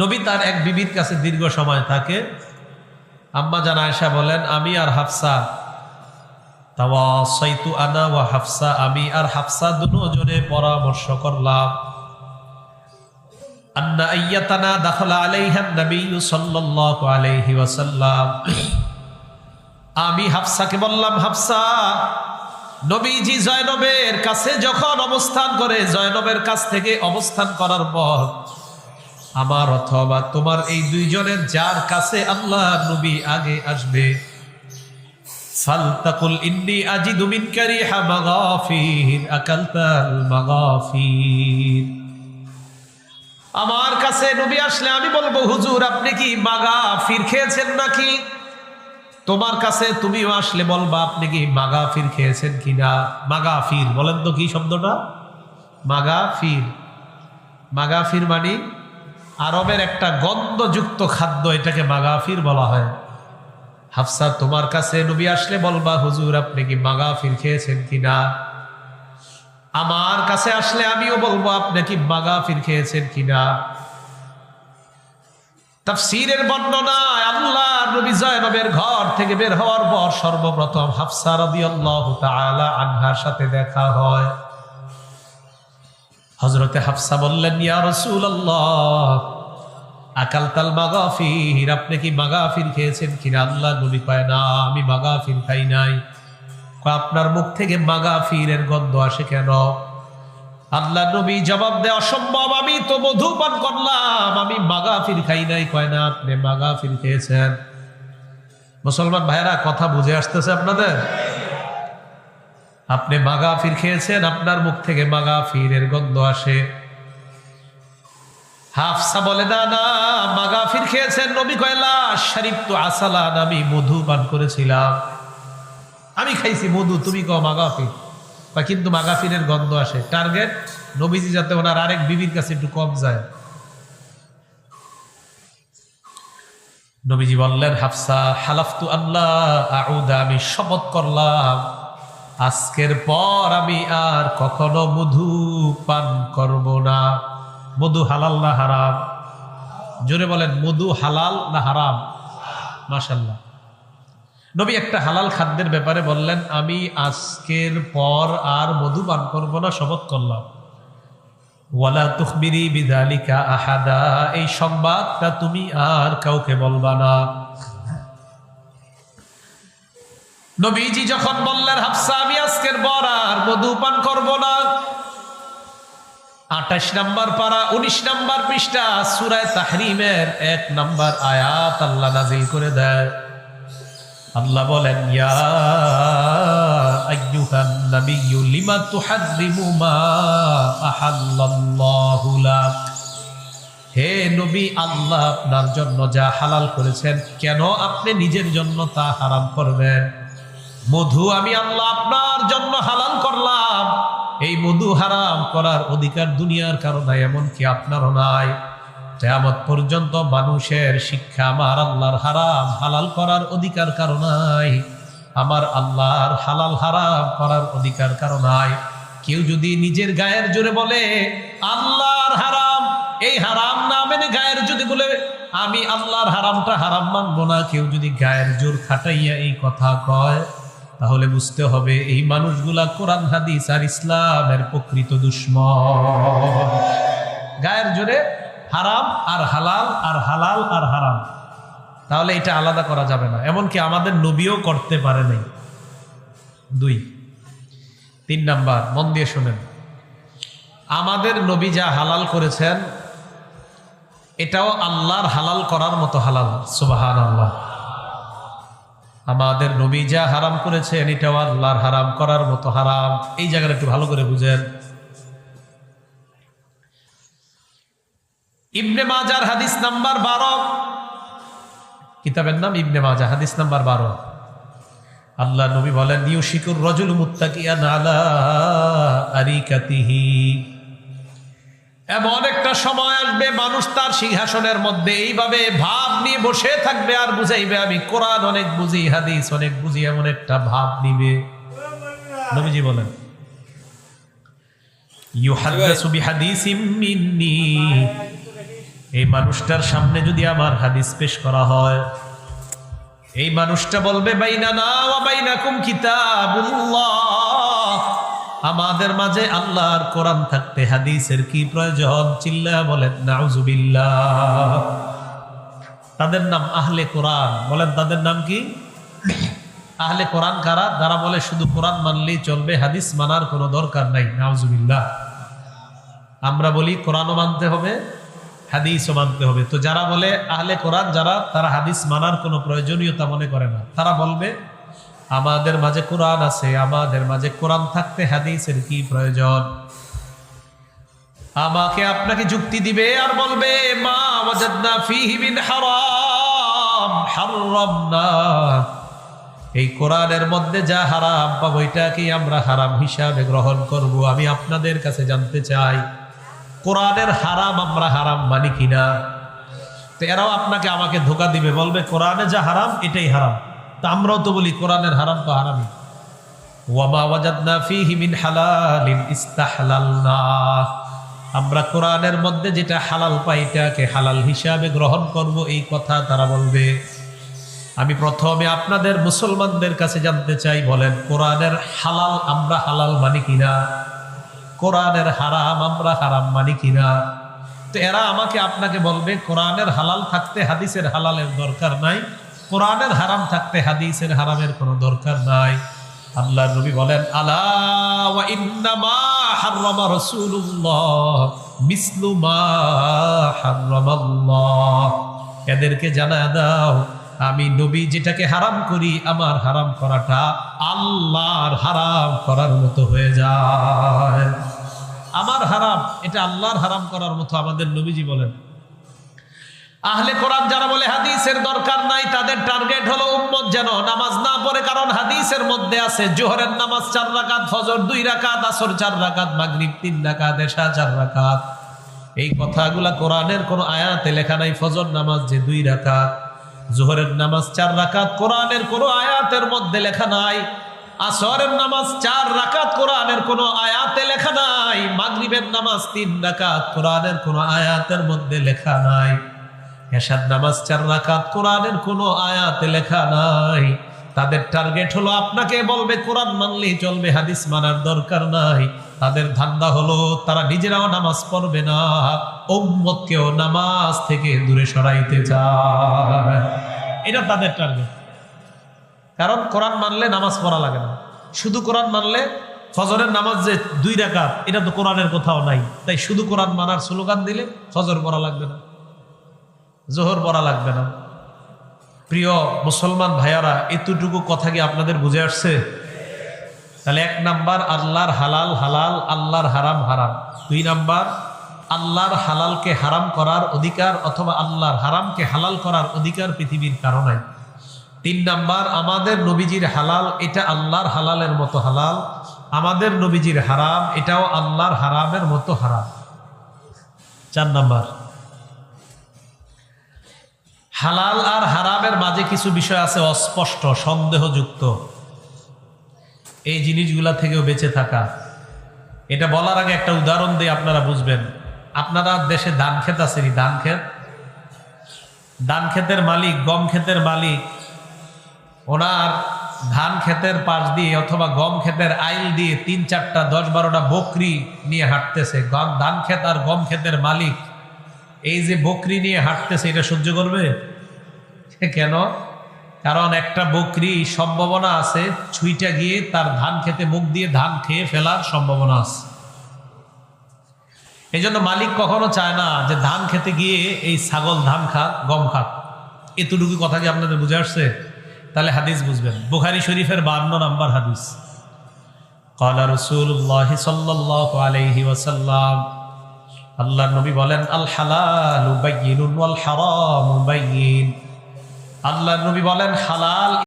নবী তার এক বিবির কাছে দীর্ঘ সময় থাকে। আম্মা জান আয়সা বলেন, আমি আর হাফসা আনা ওয়া হাফসা, আমি আর হাফসা দুজনে পরামর্শ করলাম। আমি হাফসাকে বললাম, হাফসা, নবীজি জয়নবের কাছে যখন অবস্থান করে, জয়নবের কাছ থেকে অবস্থান করার পর আমার অথবা তোমার এই দুইজনের যার কাছে আল্লাহ নবী আগে আসবে। ফালতাকুল ইন্নি আজিদু মিন কারিহা মাগাফির আকালতাল মাগাফির। আমার কাছে নবী আসলে আমি বলব, হুজুর, আপনি কি মাগাফির খেয়েছেন নাকি? তোমার কাছে তুমিও আসলে বলবা, আপনি কি মাগাফির খেয়েছেন কিনা? মাগাফির, বলেন তো কি শব্দটা? মাগাফির। মাগাফির মানে? আরবের একটা গন্ধযুক্ত খাদ্য এটাকে মাগাফির বলা হয়। হাফসা, তোমার কাছে নবী আসলে বলবা, হুজুর, আপনি কি মাগাফির খেয়েছেন কিনা আমার কাছে আসলে আমিও বলব, আপনি কি মাগাফির খেয়েছেন কিনা তাফসীরের বর্ণনায় আল্লাহ নবী জয়নবের ঘর থেকে বের হওয়ার পর সর্বপ্রথম হাফসা রাদিয়াল্লাহু তাআলা আনহার সাথে দেখা হয়। হযরতে হাফসা বললেন, ইয়া রাসূলুল্লাহ আকালতাল মাগাফির, আপনি কি মাগাফির খেয়েছেন কিনা? আল্লাহ নবী কয়, না, আমি মাগাফির খাই নাই। আপনার মুখ থেকে মাগাফিরের গন্ধ আসে কেন? আল্লাহ নবী জবাব দেয়, অসম্ভব, আমি তো মধু পান করলাম, আমি মাগাফির খাই নাই। কয়, না, আপনি মাগাফির খেয়েছেন। মুসলমান ভাইরা কথা বুঝে আসতেছে আপনাদের? আপনি মাগাফির খেয়েছেন, আপনার মুখ থেকে মাগাফিরের গন্ধ আসে। হাফসা বলে, না না মাগাফির খেয়েছেন। নবী কয়লা শরীফ তো আসালান, আমি মধু পান করেছিলাম। আমি খাইছি মধু, তুমি কও মাগাফির বা কিন্তু মাগাফিরের গন্ধ আসে। টার্গেট নবীজি যাতে ওনার আরেক বিবির কাছে একটু কম যায়। নবীজি বললেন, হাফসা, হালাফতু আল্লাহ আউদা, আমি শপথ করলাম। আজকের পর আমি আর কখনো মধু পান করব না। মধু হালাল না হারাম? জোরে বলেন, মধু হালাল না হারাম? মাশাল্লাহ নবী একটা হালাল খাদ্যের ব্যাপারে বললেন, আমি আজকের পর আর মধু পান করব না, শপথ করলাম। ওয়ালা তুখবিরি বিদালিকা আহাদা এই সংবাদটা তুমি আর কাউকে বলবা না। নবীজি যখন বললেন, হাফসা, আমি আজকের পর আর মধু পান করব না। আঠাশ নাম্বার পারা, উনিশ নাম্বার পৃষ্ঠা, সুরায় তাহরিমের এক নাম্বার আয়াত আল্লাহ নাজিল করে দেয়। আল্লাহ বলেন হে নবী, আল্লাহ আপনার জন্য যা হালাল করেছেন, কেন আপনি নিজের জন্য তা হারাম করবেন? মধু আমি আল্লাহ আপনার জন্য হালাল করলাম। এই মধু হারাম করার অধিকার দুনিয়ার কারণে, এমনকি আপনারও নাই। কেয়ামত পর্যন্ত মানুষের শিক্ষা আমার আল্লাহর হারাম, হালাল করার অধিকার কারণাই আমার আল্লাহর হালাল হারাম করার অধিকার কারণাই কেউ যদি নিজের গায়ের জোরে বলে, আল্লাহর হারাম এই হারাম না মেনে গায়ের যদি বলে, আমি আল্লাহর হারামটা হারাম মানবো না কেউ যদি গায়ের জোর খাটাইয়া এই কথা কয় তাহলে বুঝতে হবে এই মানুষগুলা কোরআন, হাদিস আর ইসলামের প্রকৃত দুশ্মন। গায়ের জোরে হারাম আর হালাল আর হালাল আর হারাম। তাহলে এটা আলাদা করা যাবে না। এমনকি আমাদের নবীও করতে পারে নাই। দুই। তিন নাম্বার, মন দিয়ে শোনেন। আমাদের নবী যা হালাল করেছেন, এটাও আল্লাহর হালাল করার মতো হালাল। সুবাহান আল্লাহ আমাদের নবী যা হারাম করেছেন, এটাও আল্লাহর হারাম করার মতো হারাম। এই জায়গাটা একটু ভালো করে বুঝেন। ইবনে মাজার হাদিস নাম্বার বারো। কিতাবের নাম ইবনে মাজা হাদিস নাম্বার বারো। আল্লাহ নবী বলেন, ইউশিকুর রজুল মুত্তাকিয়ান আলা আরিকাতিহি। এমন একটা সময় আসবে মানুষ তার সিংহাসনের মধ্যে এইভাবে ভাব নিয়ে বসে থাকবে আর বুঝাইবে, আমি কোরআন অনেক বুঝি, হাদিস অনেক বুঝি, এমন একটা ভাব নিবে। নবীজি বলেন এই মানুষটার সামনে যদি আমার হাদিস পেশ করা হয়, এই মানুষটা বলবে বাইনা না বাইনাকুম কিতাবুল্লাহ। আমাদের মাঝে আল্লাহর কোরআন থাকতে হাদিসের কি প্রয়োজন? চিল্লা বলেন, নাউজুবিল্লাহ। তাদের নাম আহলে কোরআন। বলেন, তাদের নাম কি? আহলে কোরআন কারা? যারা বলে, শুধু কোরআন মানলেই চলবে, হাদিস মানার কোনো দরকার নাই। নাউজুবিল্লাহ। আমরা বলি, কোরআনও মানতে হবে, হাদিসও মানতে হবে। তো যারা বলে, আহলে কোরআন যারা, তারা হাদিস মানার কোনো প্রয়োজনীয়তা মনে করে না। তারা বলবে আমাদের মাঝে কোরআন আছে, আমাদের মাঝে কোরআন থাকতে হাদিসের কি প্রয়োজন? আমাকে আপনাকে যুক্তি দিবে আর বলবে, মা হারাম এই কোরআনের মধ্যে যা হারাম পাবো, এটাকেই আমরা হারাম হিসাবে গ্রহণ করব, আমি আপনাদের কাছে জানতে চাই, কোরআনের হারাম আমরা হারাম মানি কিনা? তো এরাও আপনাকে আমাকে ধোকা দিবে, বলবে, কোরআনে যা হারাম, এটাই হারাম। তা আমরাও তো বলি, কোরআনের হারাম তো ইস্তাহলালনা। আমরা কোরআনের মধ্যে যেটা হালাল পাই, এটাকে হালাল হিসাবে গ্রহণ করব, এই কথা তারা বলবে। আমি প্রথমে আপনাদের মুসলমানদের কাছে জানতে চাই, বলেন, কোরআনের হালাল আমরা হালাল মানি কিনা? কোরআনের হারাম আমরা হারাম মানি কিনা? তো এরা আমাকে, আপনাকে বলবে, কোরআনের হালাল থাকতে হাদিসের হালালের দরকার নাই। কোরআনের হারাম থাকতে হাদিসের হারামের কোনো দরকার নাই। আল্লাহ নবী বলেন এদেরকে জানা দাও, আমি নবী যেটাকে হারাম করি, আমার হারাম করাটা আল্লাহর হারাম করার মতো হয়ে যায়। আমার হারাম, এটা আল্লাহর হারাম করার মতো আমাদের নবীজি বলেন। আহলে কোরআন যারা বলে হাদিসের দরকার নাই, তাদের টার্গেট হলো উম্মত যেন নামাজ না পড়ে, কারণ হাদিসের মধ্যে আছে, জোহরের নামাজ চার রাকাত, ফজর দুই রাকাত, আসর চার রাকাত, মাগরিব তিন রাকাত, এশা চার রাকাত। এই কথাগুলা কোরআনের কোন আয়াতে লেখা নাই, ফজর নামাজ যে দুই রাকাত, জোহরের নামাজ চার রাকাত, কোরআনের কোন আয়াতের মধ্যে লেখা নাই, আসরের নামাজ চার রাকাত কোরআনের কোন আয়াতে লেখা নাই, মাগরিবের নামাজ তিন রাকাত কোরআনের কোন আয়াতের মধ্যে লেখা নাই। এশার নামাজ চার রাকাত কোরআনের কোনো আয়াতে লেখা নাই। তাদের টার্গেট হলো আপনাকে বলবে, কোরআন মানলেই চলবে, হাদিস মানার দরকার নাই। তাদের ধান্দা হলো, তারা নিজেরাও নামাজ পড়বে না, উম্মতকেও নামাজ থেকে দূরে সরাইতে চায়। এটা তাদের টার্গেট। কারণ কোরআন মানলে নামাজ পড়া লাগে না। শুধু কোরআন মানলে ফজরের নামাজ যে দুই রাকাত, এটা তো কোরআনের কোথাও নাই। তাই শুধু কোরআন মানার স্লোগান দিলে ফজর পড়া লাগবে না। জোহর পড়া লাগবে না। প্রিয় মুসলমান ভাইয়ারা, এতটুকু কথা কি আপনাদের বুঝে আসছে? তাহলে এক নাম্বার, আল্লাহর হালাল হালাল, আল্লাহর হারাম হারাম। দুই নাম্বার, আল্লাহর হালালকে হারাম করার অধিকার অথবা আল্লাহর হারামকে হালাল করার অধিকার পৃথিবীর কারণে তিন নাম্বার, আমাদের নবীজির হালাল, এটা আল্লাহর হালালের মতো হালাল। আমাদের নবীজির হারাম, এটাও আল্লাহর হারামের মতো হারাম। চার নাম্বার হালাল আর হারামের মাঝে কিছু বিষয় আছে অস্পষ্ট, সন্দেহযুক্ত। এই জিনিসগুলা থেকেও বেঁচে থাকা। এটা বলার আগে একটা উদাহরণ দিয়ে আপনারা বুঝবেন। আপনারা দেশে ধান ক্ষেত আছে ধান ক্ষেত? ধান ক্ষেতের মালিক, গম ক্ষেতের মালিক, ওনার ধান ক্ষেতের পাশ দিয়ে অথবা গম ক্ষেতের আইল দিয়ে তিন চারটা, দশ বারোটা বকরি নিয়ে হাঁটতেছে। ধান ক্ষেত আর গম ক্ষেতের মালিক এই যে বকরি নিয়ে হাঁটতেছে, এটা সহ্য করবে? কেন? কারণ একটা বকরি সম্ভাবনা আছে, ছুইটা গিয়ে তার ধান খেতে মুখ দিয়ে ধান খেয়ে ফেলার সম্ভাবনা আছে। এই জন্য মালিক কখনো চায় না যে ধান খেতে গিয়ে এই ছাগল ধান খাক, গম খাক। এতটুকু কথা কি আপনাদের বুঝে আসছে? তাহলে হাদিস বুঝবেন। বুখারি শরীফের বান্ন নাম্বার হাদিস। কলা রসুল্লাহ সাল্লাহ আলহি ওয়াসাল্লাম আল্লাহ নবী বলেন আল হালাল আল্লাহ নবী বলেন হালাল